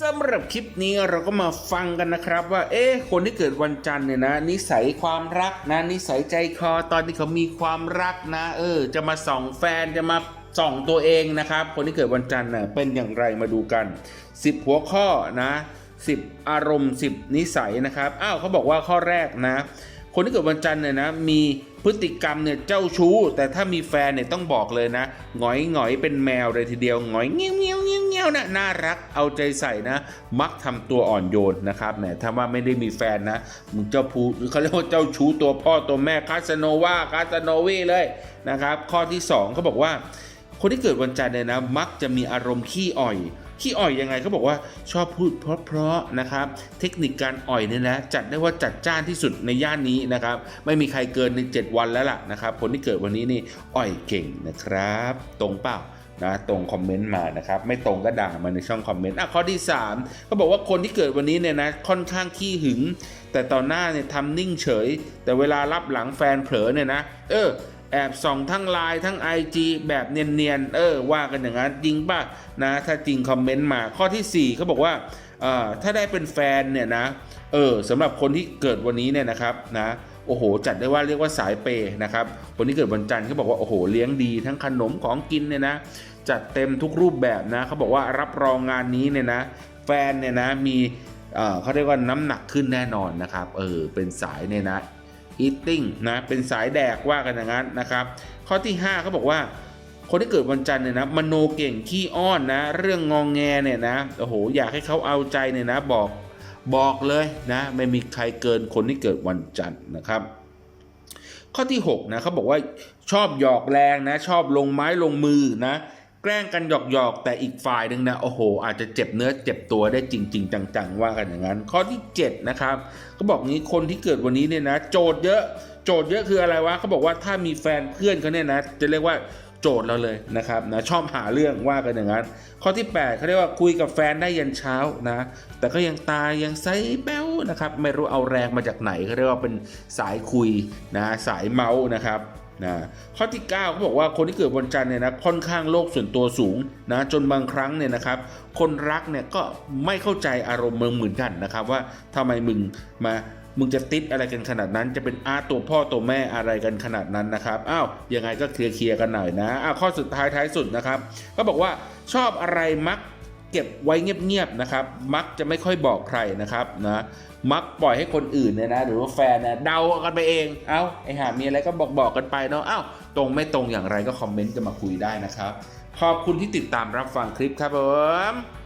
สำหรับคลิปนี้เราก็มาฟังกันนะครับว่า เอ๊ะคนที่เกิดวันจันทร์เนี่ยนะ นิสัยความรักนะ นิสัยใจคอตอนที่เขามีความรักนะ เออ จะมาส่องแฟนจะมาส่องตัวเองนะครับ คนที่เกิดวันจันทร์น่ะเป็นอย่างไรมาดูกัน 10 หัวข้อนะ 10 อารมณ์ 10 นิสัยนะครับ อ้าวเขาบอกว่าข้อแรกนะ คนที่เกิดวันจันทร์เนี่ยนะมีพฤติกรรมเนี่ยเจ้าชู้ แต่ถ้ามีแฟนเนี่ยต้องบอกเลยนะหงอยหงอยเป็นแมวเลยทีเดียวหงอยเงี้ยวเงี้ยวเงี้ยวเงี้ยวนะน่ารักเอาใจใส่นะ มักทำตัวอ่อนโยนนะครับแหมถ้าว่าไม่ได้มีแฟนนะมึงเจ้าพูเขาเรียกว่าเจ้าชู้ตัวพ่อตัวแม่คาสโนวาคาสโนวีเลยนะครับ ข้อที่สองเขาบอกว่า คนที่เกิดวันจันทร์เนี่ยนะมักจะมีอารมณ์ขี้อ่อย ขี้อ่อยยังไงเขาบอกว่าชอบพูดเพราะๆนะครับ เทคนิคการอ่อยเนี่ยนะจัดได้ว่าจัดจ้านที่สุดในย่านนี้นะครับ ไม่มีใครเกินใน 7 วันแล้วล่ะนะครับคนที่เกิดวันนี้นี่อ่อยเก่งนะครับ ตรงเปล่านะตรงคอมเมนต์มานะครับ ไม่ตรงก็ด่ามาในช่องคอมเมนต์อะข้อที่3เขาบอกว่าคนที่เกิดวันนี้เนี่ยนะค่อนข้างขี้หึง แต่ตอนหน้าเนี่ยทำนิ่งเฉย แต่เวลารับหลังแฟนเผลอเนี่ยนะ เออ แอบส่องทั้งไลน์ทั้ง IG แบบเนียนๆเออว่ากันอย่างนั้นจริงป่ะนะ ถ้าจริงคอมเมนต์มาข้อที่4เขาบอกว่าเออถ้าได้เป็นแฟนเนี่ยนะเออสำหรับคนที่เกิดวันนี้เนี่ยนะครับนะโอ้โห จัดได้ว่าเรียกว่าสายเปย์นะครับคนที่เกิดวันจันทร์เขาบอกว่าโอ้โหเลี้ยงดีทั้งขนมของกินเนี่ยนะจัดเต็มทุกรูปแบบนะเขาบอกว่ารับรองงานนี้เนี่ยนะแฟนเนี่ยนะมีเออเขาเรียกว่าน้ำหนักขึ้นแน่นอนนะครับเออเป็นสายเนี่ยนะ eating นะเป็นสายแดกว่ากันอย่างนั้นนะครับ ข้อที่5เขาบอกว่า คนที่เกิดวันจันทร์เนี่ยนะมโนเก่งขี้อ้อนนะ เรื่องงองแงเนี่ยนะโอ้โหอยากให้เขาเอาใจเนี่ยนะบอกบอกเลยนะไม่มีใครเกินคนที่เกิดวันจันทร์นะครับ ข้อที่6นะเขาบอกว่าชอบหยอกแรงนะ ชอบลงไม้ลงมือนะ แกล้งกันหยอกหยอกๆแต่อีกฝ่ายหนึ่งนะโอ้โห อาจจะเจ็บเนื้อเจ็บตัวได้จริง ๆ จังๆว่ากันอย่างนั้น ข้อที่ 7 นะครับเขาบอกงี้คนที่เกิดวันนี้เนี่ยนะ โจทย์เยอะโจทย์เยอะคืออะไรวะเขาบอกว่าถ้ามีแฟนเพื่อนเขาเนี่ยนะ จะเรียกว่าโจทย์เราเลยนะครับนะชอบหาเรื่องว่ากันอย่างนั้น ข้อที่ 8เขาเรียกว่าคุยกับแฟนได้ยันเช้านะ แต่ก็ยังตายยังใสแป้วนะครับ ไม่รู้เอาแรงมาจากไหนเขาเรียกว่าเป็นสายคุยนะสายเมาส์นะครับ นะข้อที่ 9เขาบอกว่าคนที่เกิดวันจันทร์เนี่ยนะค่อนข้างโลกส่วนตัวสูงนะจนบางครั้งเนี่ยนะครับ คนรักเนี่ยก็ไม่เข้าใจอารมณ์มึงเหมือนกันนะครับว่าทำไมมึงมามึงจะติดอะไรกันขนาดนั้น จะเป็นอาตัวพ่อตัวแม่อะไรกันขนาดนั้นนะครับอ้าวยังไงก็เคลียร์เคลียร์กันหน่อยนะอ้าวข้อสุดท้ายท้ายสุดนะครับ ก็บอกว่าชอบอะไรมัก เก็บไว้เงียบๆนะครับ มักจะไม่ค่อยบอกใครนะครับนะมักปล่อยให้คนอื่นเนี่ยนะหรือว่าแฟนเนี่ยเดากันไปเอง เอ้าไอหามีอะไรก็บอกบอกกันไปเนาะเอ้าตรงไม่ตรงอย่างไรก็คอมเมนต์จะมาคุยได้นะครับ ขอบคุณที่ติดตามรับฟังคลิปครับผม